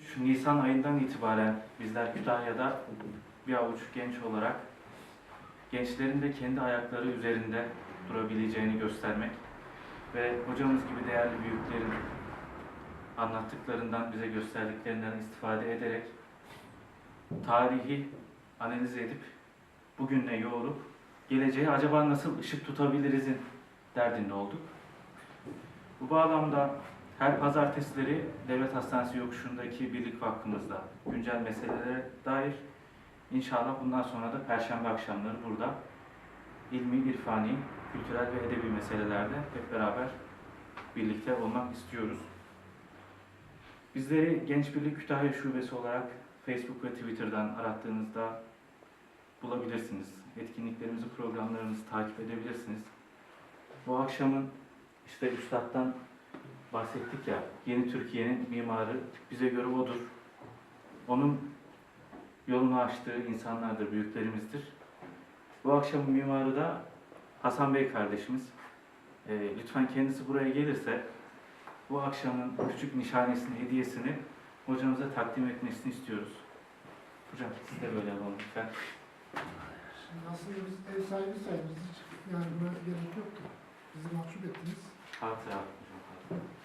3 Nisan ayından itibaren bizler Kütahya'da bir avuç genç olarak gençlerin de kendi ayakları üzerinde durabileceğini göstermek ve hocamız gibi değerli büyüklerin anlattıklarından, bize gösterdiklerinden istifade ederek tarihi analiz edip bugünle yoğurup geleceğe acaba nasıl ışık tutabilirizin derdinde olduk. Bu bağlamda her pazartesileri Devlet Hastanesi yokuşundaki birlik vakfımızda güncel meselelere dair inşallah bundan sonra da perşembe akşamları burada ilmi, irfani, kültürel ve edebi meselelerde hep beraber birlikte olmak istiyoruz. Bizleri Genç Birlik Kütahya Şubesi olarak Facebook ve Twitter'dan arattığınızda bulabilirsiniz. Etkinliklerimizi, programlarımızı takip edebilirsiniz. Bu akşamın işte Üstad'dan bahsettik ya, yeni Türkiye'nin mimarı bize göre odur. Onun yolunu açtığı insanlardır, büyüklerimizdir. Bu akşamın mimarı da Hasan Bey kardeşimiz. Ee, lütfen kendisi buraya gelirse bu akşamın küçük nişanesini, hediyesini hocamıza takdim etmesini istiyoruz. Hocam siz de böyle yapalım lütfen. Şimdi aslında biz ev sahibi sayımız hiç yani buna gerek yoktu. Bizi mahcup ettiniz. Hatıra hatıra.